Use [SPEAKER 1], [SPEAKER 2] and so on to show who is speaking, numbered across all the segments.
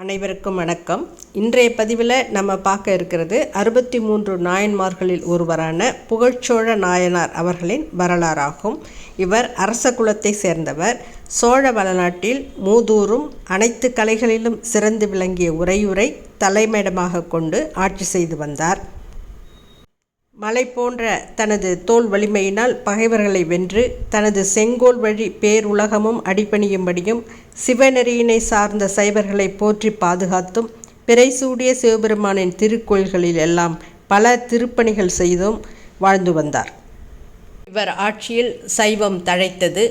[SPEAKER 1] அனைவருக்கும் வணக்கம். இன்றைய பதிவில் நம்ம பார்க்க இருக்கிறது அறுபத்தி மூன்று நாயன்மார்களில் ஒருவரான புகழ்ச்சோழ நாயனார் அவர்களின் வரலாறாகும். இவர் அரச குலத்தை சேர்ந்தவர். சோழ வளநாட்டில் மூதூரும் அனைத்து கலைகளிலும் சிறந்து விளங்கிய உரையுரை தலைமையிடமாக கொண்டு ஆட்சி செய்து வந்தார். மலை போன்ற தனது தோல் வலிமையினால் பகைவர்களை வென்று தனது செங்கோல் வழி பேருலகமும் அடிபணியும்படியும் சிவநெறியினை சார்ந்த சைவர்களை போற்றி பாதுகாத்தும் பிறைசூடிய சிவபெருமானின் திருக்கோயில்களில் எல்லாம் பல திருப்பணிகள் செய்தும் வாழ்ந்து வந்தார். இவர் ஆட்சியில் சைவம் தழைத்தது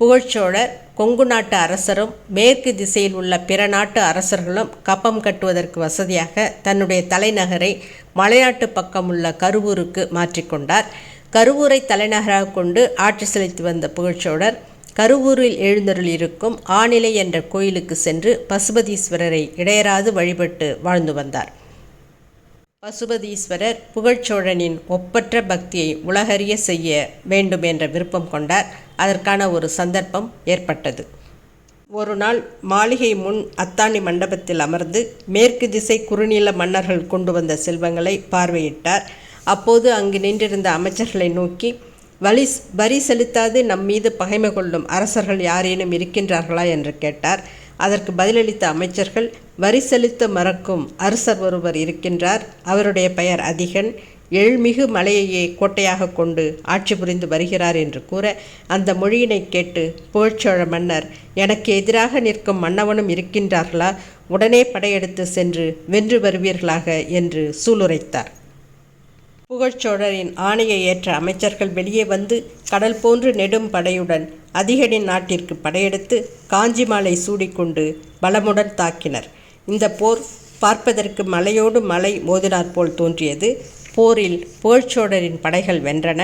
[SPEAKER 1] புகழ்ச்சோழர் கொங்கு நாட்டு அரசரும் மேற்கு திசையில் உள்ள பிற நாட்டு அரசர்களும் கப்பம் கட்டுவதற்கு வசதியாக தன்னுடைய தலைநகரை மலைநாட்டு பக்கம் உள்ள கருவூருக்கு மாற்றிக்கொண்டார் கருவூரை தலைநகராக கொண்டு ஆட்சி செலுத்தி வந்த புகழ்ச்சோழர் கருவூரில் எழுந்தருள் இருக்கும் ஆநிலை என்ற கோயிலுக்கு சென்று பசுபதீஸ்வரரை இடையராது வழிபட்டு வாழ்ந்து வந்தார். பசுபதீஸ்வரர் புகழ்ச்சோழனின் ஒப்பற்ற பக்தியை உலகறிய செய்ய வேண்டும் என்ற விருப்பம் கொண்டார். அதற்கான ஒரு சந்தர்ப்பம் ஏற்பட்டது. ஒரு நாள் மாளிகை முன் அத்தாணி மண்டபத்தில் அமர்ந்து மேற்கு திசை குறுநில மன்னர்கள் கொண்டு வந்த செல்வங்களை பார்வையிட்டார். அப்போது அங்கு நின்றிருந்த அமைச்சர்களை நோக்கி வலி வரி செலுத்தாது நம் மீது பகைமை கொள்ளும் அரசர்கள் யாரேனும் இருக்கின்றார்களா? என்று கேட்டார். அதற்கு பதிலளித்த அமைச்சர்கள் வரி செலுத்த மறக்கும் அரசர் ஒருவர் இருக்கின்றார். அவருடைய பெயர் அதிகன். எழ்மிகு மலையையே கோட்டையாக கொண்டு ஆட்சி புரிந்து வருகிறார் என்று கூற அந்த மொழியினை கேட்டு புகழ்ச்சோழ மன்னர் எனக்கு எதிராக நிற்கும் மன்னவனும் இருக்கின்றார்களா? உடனே படையெடுத்து சென்று வென்று வருவீர்களாக? என்று சூளுரைத்தார். புகழ்ச்சோழரின் ஆணையை ஏற்ற அமைச்சர்கள் வெளியே வந்து கடல் போன்று நெடும் படையுடன் அதிகனின் நாட்டிற்கு படையெடுத்து காஞ்சி மாலை சூடிக்கொண்டு பலமுடன் தாக்கினர். இந்த போர் பார்ப்பதற்கு மலையோடு மலை மோதினாற்போல் தோன்றியது. போரில் புகழ்ச்சோழரின் படைகள் வென்றன.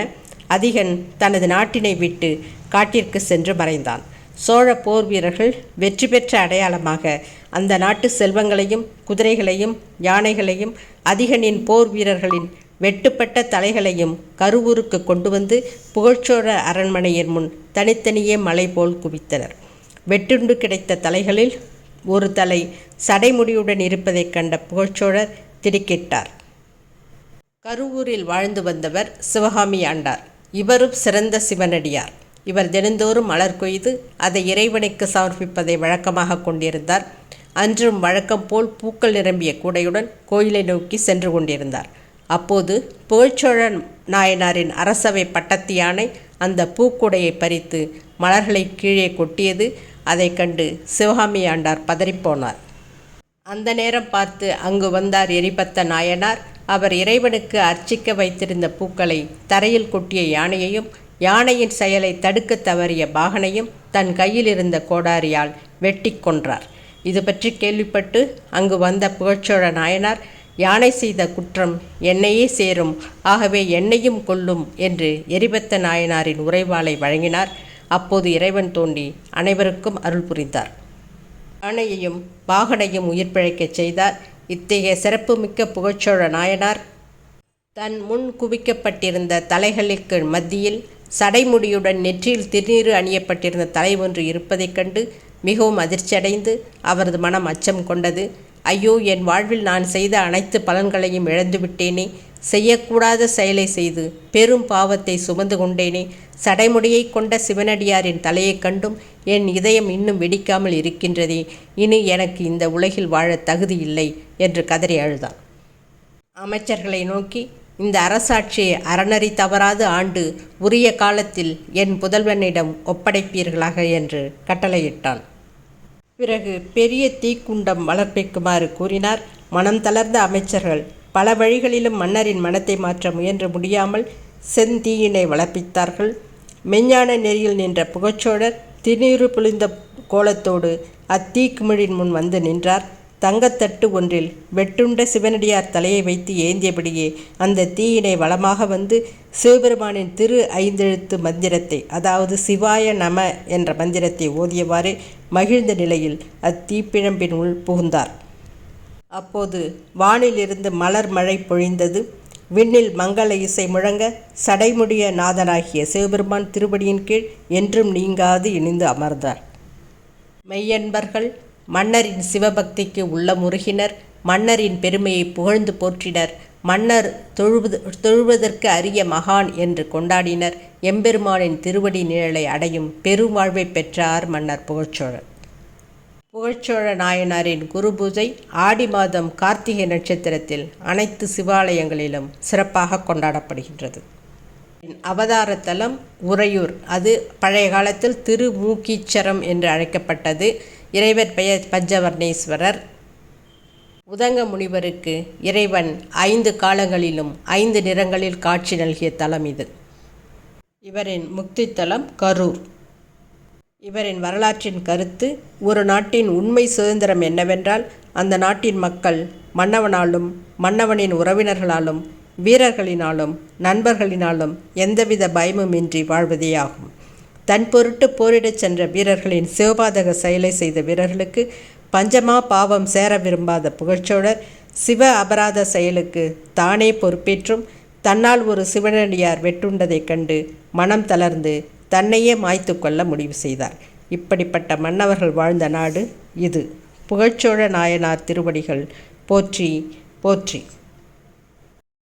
[SPEAKER 1] அதிகன் தனது நாட்டினை விட்டு காட்டிற்கு சென்று மறைந்தான். சோழ போர் வீரர்கள் வெற்றி பெற்ற அடையாளமாக அந்த நாட்டு செல்வங்களையும் குதிரைகளையும் யானைகளையும் அதிகனின் போர் வீரர்களின் வெட்டுப்பட்ட தலைகளையும் கருவூருக்கு கொண்டு வந்து புகழ்ச்சோழ அரண்மனையின் முன் தனித்தனியே மலை போல் குவித்தனர். வெட்டுண்டு கிடைத்த தலைகளில் ஒரு தலை சடைமுடியுடன் இருப்பதைக் கண்ட புகழ்ச்சோழர் திடுக்கிட்டார். கருவூரில் வாழ்ந்து வந்தவர் சிவகாமி ஆண்டார் இவரும் சிறந்த சிவனடியார். இவர் தினந்தோறும் மலர் கொய்து அதை இறைவனுக்கு சமர்ப்பிப்பதை வழக்கமாக கொண்டிருந்தார். அன்றும் வழக்கம் போல் பூக்கள் நிரம்பிய கூடையுடன் கோயிலை நோக்கி சென்று கொண்டிருந்தார். அப்போது புகழ்ச்சோழன் நாயனாரின் அரசவை பட்டத்து யானை அந்த பூக்குடையை பறித்து மலர்களை கீழே கொட்டியது அதை கண்டு சிவகாமி ஆண்டார் பதறிப்போனார் அந்த நேரம் பார்த்து அங்கு வந்தார் எரிபத்த நாயனார். அவர் இறைவனுக்கு அர்ச்சிக்க வைத்திருந்த பூக்களை தரையில் கொட்டிய யானையையும் யானையின் செயலை தடுக்க தவறிய பாகனையும் தன் கையில் இருந்த கோடாரியால் வெட்டி கொன்றார். இது பற்றி கேள்விப்பட்டு அங்கு வந்த புகழ்ச்சோழ நாயனார் யானை செய்த குற்றம் என்னையே சேரும் ஆகவே என்னையும் கொல்லும் என்று எரிபத்த நாயனாரின் உறைவாளை வழங்கினார். அப்போது இறைவன் தோண்டி அனைவருக்கும் அருள் புரிந்தார். யானையையும் பாகனையும் உயிர் பிழைக்கச் செய்தார். இத்தகைய சிறப்புமிக்க புகழ்ச்சோழ நாயனார் தன் முன் குவிக்கப்பட்டிருந்த தலைகளுக்கு மத்தியில் சடைமுடியுடன் நெற்றியில் திருநீறு அணியப்பட்டிருந்த தலை ஒன்று இருப்பதைக் கண்டு மிகவும் அதிர்ச்சியடைந்து அவரது மனம் அச்சம் கொண்டது. ஐயோ என் வாழ்வில் நான் செய்த அனைத்து பலன்களையும் இழந்துவிட்டேனே செய்யக்கூடாத செயலை செய்து பெரும் பாவத்தை சுமந்து கொண்டேனே. சடைமுடியை கொண்ட சிவனடியாரின் தலையைக் கண்டும் என் இதயம் இன்னும் வெடிக்காமல் இருக்கின்றதே. இனி எனக்கு இந்த உலகில் வாழ தகுதி இல்லை என்று கதறி அழுதான். அமைச்சர்களை நோக்கி இந்த அரசாட்சியை அறநறி தவறாது ஆண்டு உரிய காலத்தில் என் புதல்வனிடம் ஒப்படைப்பீர்களாக என்று கட்டளையிட்டான். பிறகு பெரிய தீக்குண்டம் வளர்ப்பிக்குமாறு கூறினார். மனம் தளர்ந்த அமைச்சர்கள் பல வழிகளிலும் மன்னரின் மனத்தை மாற்ற முயன்று முடியாமல் செந்தீயினை வளர்ப்பித்தார்கள். மெஞ்ஞான நெறியில் நின்ற புகச்சோழர் திருநீறு புளிந்த கோலத்தோடு அத்தீக்குமிழின் முன் வந்து நின்றார். தங்கத்தட்டு ஒன்றில் வெட்டுண்ட சிவனடியார் தலையை வைத்து ஏந்தியபடியே அந்த தீயினை வளமாக வந்து சிவபெருமானின் திரு ஐந்தெழுத்து மந்திரத்தை அதாவது சிவாய நம என்ற மந்திரத்தை ஓதியவாறு மகிழ்ந்த நிலையில் அத்தீப்பிழம்பின் உள் புகுந்தார். அப்போது வானிலிருந்து மலர் மழை பொழிந்தது. விண்ணில் மங்கள இசை முழங்க சடைமுடிய நாதனாகிய சிவபெருமான் திருவடியின் கீழ் என்றும் நீங்காது இணைந்து அமர்ந்தார். மெய்யன்பர்கள் மன்னரின் சிவபக்திக்கு உள்ள முருகினர் மன்னரின் பெருமையை புகழ்ந்து போற்றினர். மன்னர் தொழுவது தொழுவதற்கு அரிய மகான் என்று கொண்டாடினர். எம்பெருமானின் திருவடி நிழலை அடையும் பெருவாழ்வை பெற்றார் மன்னர் புகழ்ச்சோழர் புகழ்ச்சோழ நாயனாரின் குருபூஜை ஆடி மாதம் கார்த்திகை நட்சத்திரத்தில் அனைத்து சிவாலயங்களிலும் சிறப்பாக கொண்டாடப்படுகின்றது. அவதாரத்தலம் உறையூர். அது பழைய காலத்தில் திருமூக்கீச்சரம் என்று அழைக்கப்பட்டது. இறைவர் பெயர் பஞ்சவர்ணேஸ்வரர். உதங்க முனிவருக்கு இறைவன் ஐந்து காலங்களிலும் ஐந்து நிறங்களில் காட்சி நல்கிய தலம் இது. இவரின் முக்தி தலம் கரூர். இவரின் வரலாற்றின் கருத்து ஒரு நாட்டின் உண்மை சுதந்திரம் என்னவென்றால் அந்த நாட்டின் மக்கள் மன்னவனாலும் மன்னவனின் உறவினர்களாலும் வீரர்களினாலும் நண்பர்களினாலும் எந்தவித பயமுமின்றி வாழ்வதேயாகும் தன் பொருட்டு போரிடச் சென்ற வீரர்களின் சிவபாதக செயலை செய்த வீரர்களுக்கு பஞ்சமா பாவம் சேர விரும்பாத புகழ்ச்சோழர் சிவ அபராத செயலுக்கு தானே பொறுப்பேற்றும் தன்னால் ஒரு சிவனடியார் வெட்டுண்டதைக் கண்டு மனம் தளர்ந்து தன்னையே மாய்த்து கொள்ள முடிவு செய்தார். இப்படிப்பட்ட மன்னவர்கள் வாழ்ந்த நாடு இது. புகழ்ச்சோழ நாயனார் திருவடிகள் போற்றி போற்றி.